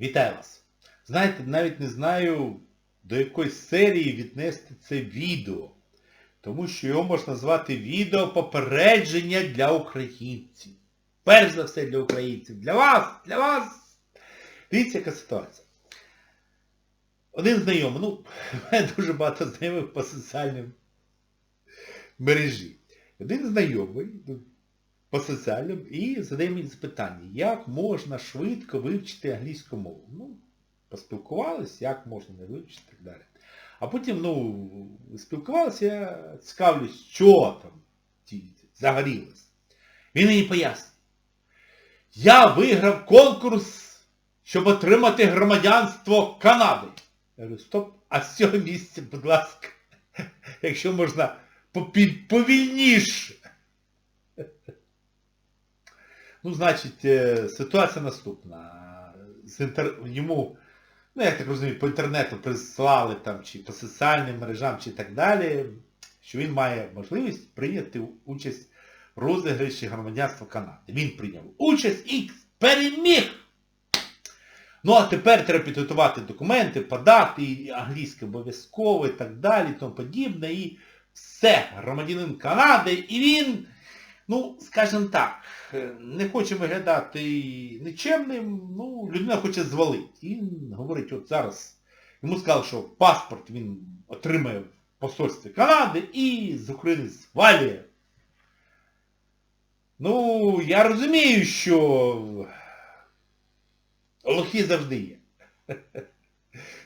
Вітаю вас! Знаєте, навіть не знаю, до якої серії віднести це відео. Тому що його можна назвати відео попередження для українців. Перш за все для українців. Для вас! Для вас! Дивіться, яка ситуація. Один знайомий, ну, в мене дуже багато знайомих по соціальним мережі. Один знайомий ну, по соціальним і задає мені запитання, як можна швидко вивчити англійську мову. Ну, поспілкувалися, як можна не вивчити і так далі. А потім, ну, спілкувалися, я цікавлюсь, що там загорілось. Він мені пояснює. Я виграв конкурс, щоб отримати громадянство Канади. Я говорю, стоп, а з цього місця, будь ласка, якщо можна повільніше. Ну, значить, е, ситуація наступна. З інтер... Йому, ну я так розумію, по інтернету прислали там, чи по соціальним мережам, чи так далі, що він має можливість прийняти участь в розіграші громадянства Канади. Він прийняв участь і переміг! Ну а тепер треба підготувати документи, подати, і англійське обов'язково і так далі, і тому подібне. І все, громадянин Канади, і він, ну, скажімо так, не хоче виглядати нечемним, ну, людина хоче звалити. І він говорить, от зараз, йому сказали, що паспорт він отримає в посольстві Канади і з України звалює. Ну, я розумію, що лохи завжди є.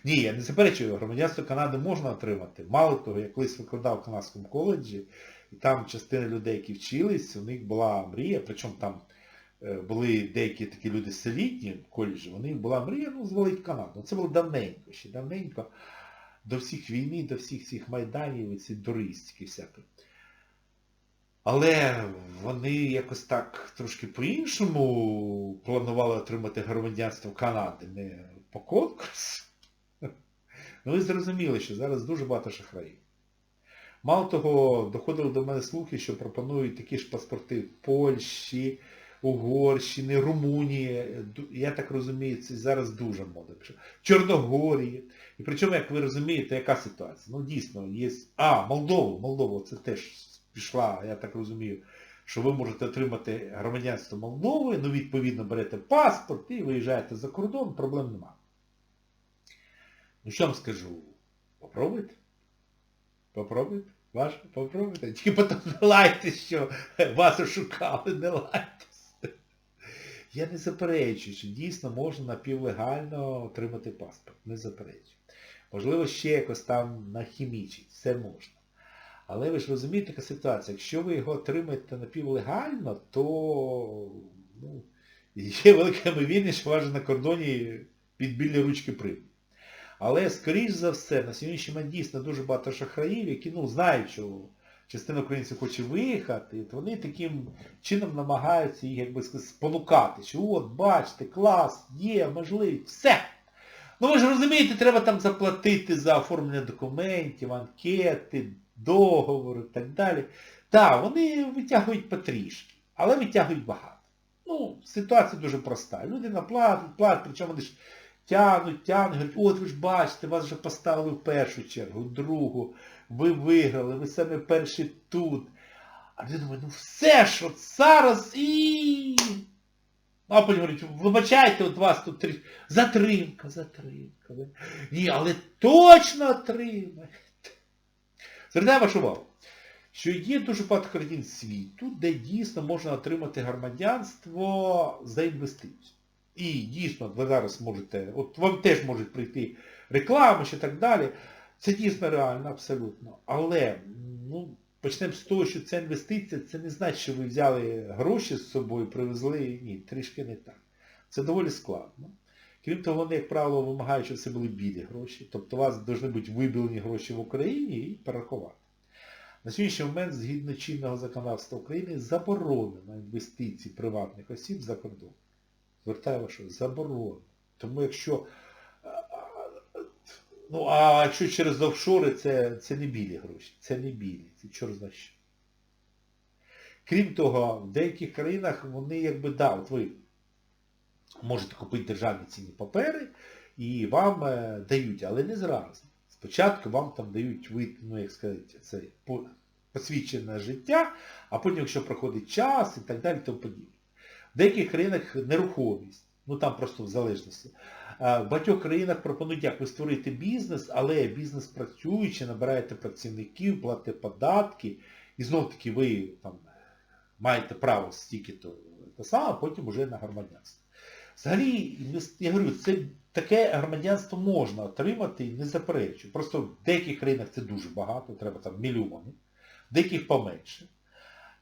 Ні, я не заперечую, громадянство Канади можна отримати. Мало того, я колись викладав в канадському коледжі, там частина людей, які вчились, у них була мрія, причому там е, були деякі такі люди солідні в коледжі, у них була мрія, ну, звалити Канаду. Це було давненько, ще давненько, до всіх війни, до всіх цих майданів, і ці дуристики всякі. Але вони якось так трошки по-іншому планували отримати громадянство Канади, не по конкурсу. Ну ви зрозуміли, що зараз дуже багато шахраїв. Мало того, доходили до мене слухи, що пропонують такі ж паспорти Польщі, Угорщини, Румунії. Я так розумію, це зараз дуже модно. Чорногорії. І причому, як ви розумієте, яка ситуація? Ну дійсно, є... А, Молдова, Молдова, це теж пішла, я так розумію, що ви можете отримати громадянство Молдови, ну відповідно берете паспорт і виїжджаєте за кордон, проблем нема. Ну що вам скажу? Попробуйте. Попробуйте. Ваше, попробуйте. Тільки потім не лайтесь, що вас ошукали, не лайтесь. Я не заперечую, що дійсно можна напівлегально отримати паспорт. Не заперечую. Можливо, ще якось там нахімічить. Все можна. Але ви ж розумієте, яка ситуація. Якщо ви його отримаєте напівлегально, то ну, є велика ймовірність, що вас на кордоні під білі ручки приймуть. Але, скоріш за все, на сьогоднішній момент дійсно дуже багато шахраїв, які ну, знають, що частина українців хоче виїхати, і вони таким чином намагаються їх, як би спонукати, що от, бачите, клас, є, можливість, все. Ну ви ж розумієте, треба там заплатити за оформлення документів, анкети, договори і так далі. Так, вони витягують потрішки, але витягують багато. Ну, ситуація дуже проста. Людина платить, платить, причому вони ж тягнуть, тягнуть, говорять, от ви ж бачите, вас вже поставили в першу чергу, в другу, ви виграли, ви саме перші тут. А люди думають, ну все ж, от зараз і... А потім говорять, вибачайте, от вас тут три... Затримка, затримка. Ні, але точно отримаєте. Звертаю вашу увагу, що є дуже багато країн світу, де дійсно можна отримати громадянство за інвестицію. І дійсно ви зараз можете, от вам теж можуть прийти реклами чи так далі. Це дійсно реально, абсолютно. Але, ну, почнемо з того, що ця інвестиція, це не значить, що ви взяли гроші з собою, привезли. Ні, трішки не так. Це доволі складно. Крім того, вони, як правило, вимагають, щоб це були білі гроші. Тобто у вас повинні бути вибілені гроші в Україні і перерахувати. На сьогоднішній момент, згідно чинного законодавства України, заборонено інвестиції приватних осіб за кордон. Звертаю вашу, заборонено. Тому якщо... Ну, а якщо через офшори, це, це не білі гроші. Це не білі, це чорт що. Крім того, в деяких країнах вони якби, да, от ви можете купити державні цінні папери і вам е, дають, але не зразу. Спочатку вам там дають вид, ну як сказати, це посвідчене життя, а потім, якщо проходить час і так далі, тому подібне. В деяких країнах нерухомість, ну там просто в залежності. В багатьох країнах пропонують, як ви створюєте бізнес, але бізнес працюючи, набираєте працівників, платите податки, і знов таки ви там маєте право стільки-то те саме, а потім вже на громадянство. Взагалі, я говорю, це таке громадянство можна отримати, не заперечую. Просто в деяких країнах це дуже багато, треба там мільйони, в деяких поменше.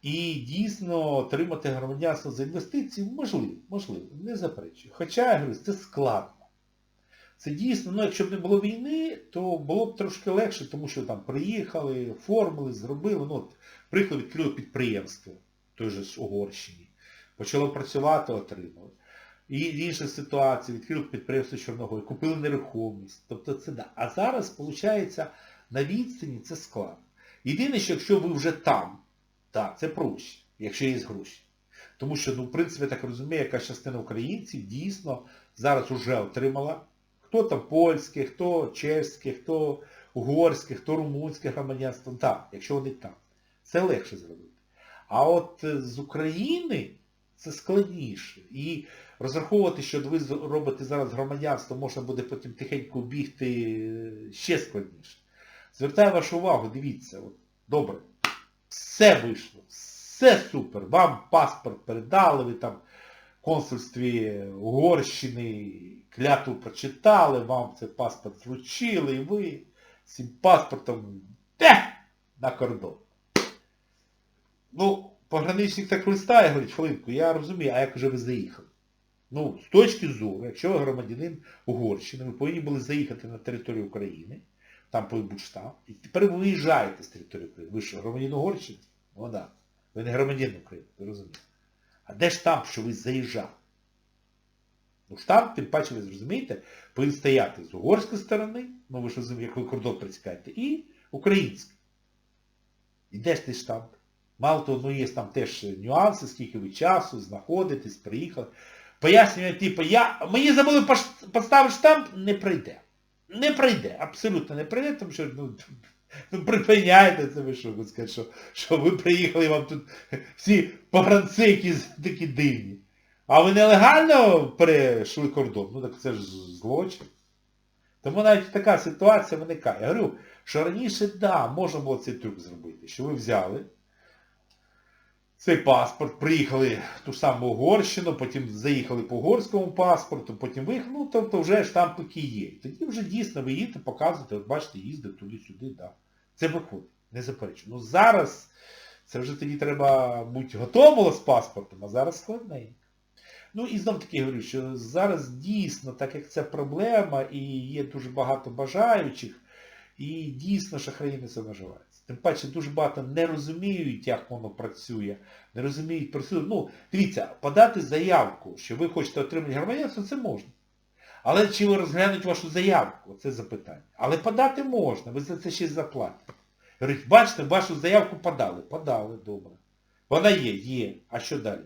І дійсно отримати громадянство за інвестиції можливо, можливо, не заперечую. Хоча, я говорю, це складно. Це дійсно, ну якщо б не було війни, то було б трошки легше, тому що там приїхали, оформили, зробили. Ну, от, приїхали, відкрили підприємство той же ж Угорщині. Почало працювати, отримали. І інша ситуація, відкрили підприємство Чорногорії, купили нерухомість. Тобто це да. А зараз, виходить, на відстані це складно. Єдине, що якщо ви вже там, так, це проще, якщо є гроші. Тому що, ну, в принципі, так розумію, яка частина українців дійсно зараз вже отримала, хто там польське, хто чеське, хто угорське, хто румунське громадянство. Так, якщо вони там. Це легше зробити. А от е, з України це складніше. І розраховувати, що ви робите зараз громадянство, можна буде потім тихенько бігти е, ще складніше. Звертаю вашу увагу, дивіться, от, добре, все вийшло, все супер, вам паспорт передали, ви там консульстві Угорщини клятву прочитали, вам цей паспорт вручили, і ви з цим паспортом те, на кордон. Ну, пограничник так листає, говорить, хвилинку, я розумію, а як вже ви заїхали? Ну, з точки зору, якщо ви громадянин Угорщини, ви повинні були заїхати на територію України, там по Будштаб, і тепер ви виїжджаєте з території України. Ви що, громадянин Угорщини? Ну. Ви не громадянин України, ви розумієте. А де ж там, що ви заїжджали? Ну штамп, тим паче, ви зрозумієте, повинен стояти з угорської сторони, ну ви ж розумієте, як ви кордон притікаєте, і український. І де ж той штамп? Мало того, ну є там теж нюанси, скільки ви часу, знаходитесь, приїхали. Пояснює, типу, я, мені забули поставити штамп, не прийде. Не прийде, абсолютно не прийде, тому що ну, ну припиняйте це ви що, скажете, що, що ви приїхали, вам тут всі погранці якісь такі дивні. А ви нелегально перейшли кордон? Ну так це ж злочин. Тому навіть така ситуація виникає. Я говорю, що раніше, да, можна було цей трюк зробити, що ви взяли цей паспорт, приїхали в ту саму Угорщину, потім заїхали по угорському паспорту, потім виїхали, ну тобто вже штампики є. Тоді вже дійсно ви їдете, показуєте, от бачите, їздить туди-сюди, да. Це виходить, не заперечую. Ну зараз це вже тоді треба бути готовим з паспортом, а зараз складненько. Ну і знов таки говорю, що зараз дійсно, так як це проблема і є дуже багато бажаючих, і дійсно шахраї не це наживаються. Тим паче дуже багато не розуміють, як воно працює, не розуміють процедуру. Ну, дивіться, подати заявку, що ви хочете отримати громадянство, це можна. Але чи ви розглянуть вашу заявку? Це запитання. Але подати можна, ви за це ще заплатите. Говорить, бачите, вашу заявку подали. Подали, добре. Вона є, є. А що далі?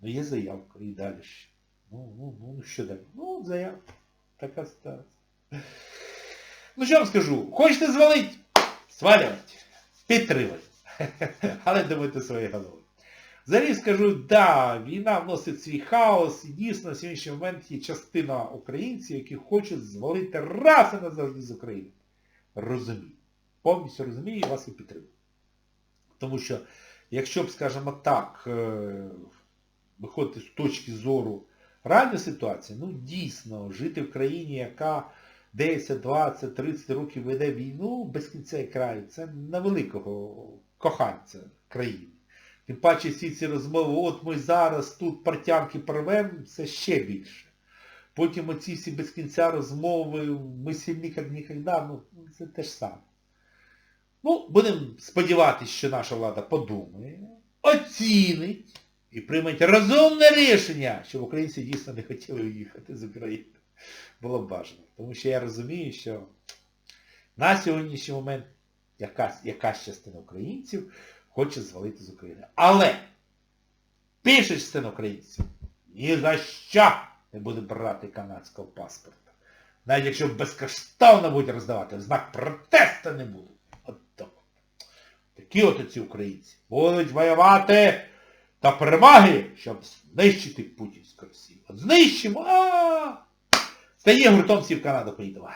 Ну є заявка і далі ще. Ну, ну, ну, ну що далі? Ну, заявка. Така ситуація. Ну що вам скажу? Хочете звалити? Свалювати. Підтримати. Але думайте своєю головою. Взагалі скажу, да, війна вносить свій хаос, і дійсно на сьогоднішній момент є частина українців, які хочуть звалити раз і назавжди з України. Розумію. Повністю розумію і вас і підтримую. Тому що, якщо б, скажімо так, е, виходити з точки зору реальної ситуації, ну дійсно, жити в країні, яка 10, 20, 30 років веде війну без кінця і краю, це на великого коханця країни. Тим паче всі ці розмови, от ми зараз тут партянки порвемо, це ще більше. Потім оці всі без кінця розмови, ми сильні ніколи, ну це те ж саме. Ну, будемо сподіватися, що наша влада подумає, оцінить і прийме розумне рішення, щоб українці дійсно не хотіли уїхати з України. Було б бажано. Тому що я розумію, що на сьогоднішній момент якась, якась частина українців хоче звалити з України. Але більша частина українців ні за що не буде брати канадського паспорта. Навіть якщо безкоштовно будуть роздавати, знак протесту не буду. От так. Такі от ці українці будуть воювати та перемоги, щоб знищити путінську Росію. От знищимо, а Стає гуртом всі в Канаду поїдемо.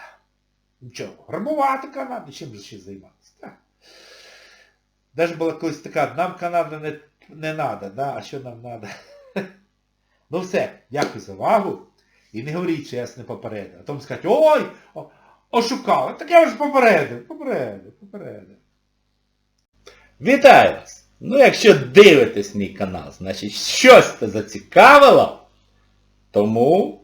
Нічого, грабувати Канаду, чим же ще займатися? Так. Даже була колись така, нам Канада не, не надо, да? а що нам надо? Ну все, дякую за увагу. І не говоріть, що я не попередив. А тому скажуть, ой, ошукали. Так я ж попередив, попередив, попередив. Вітаю вас! Ну, якщо дивитесь мій канал, значить щось це зацікавило, тому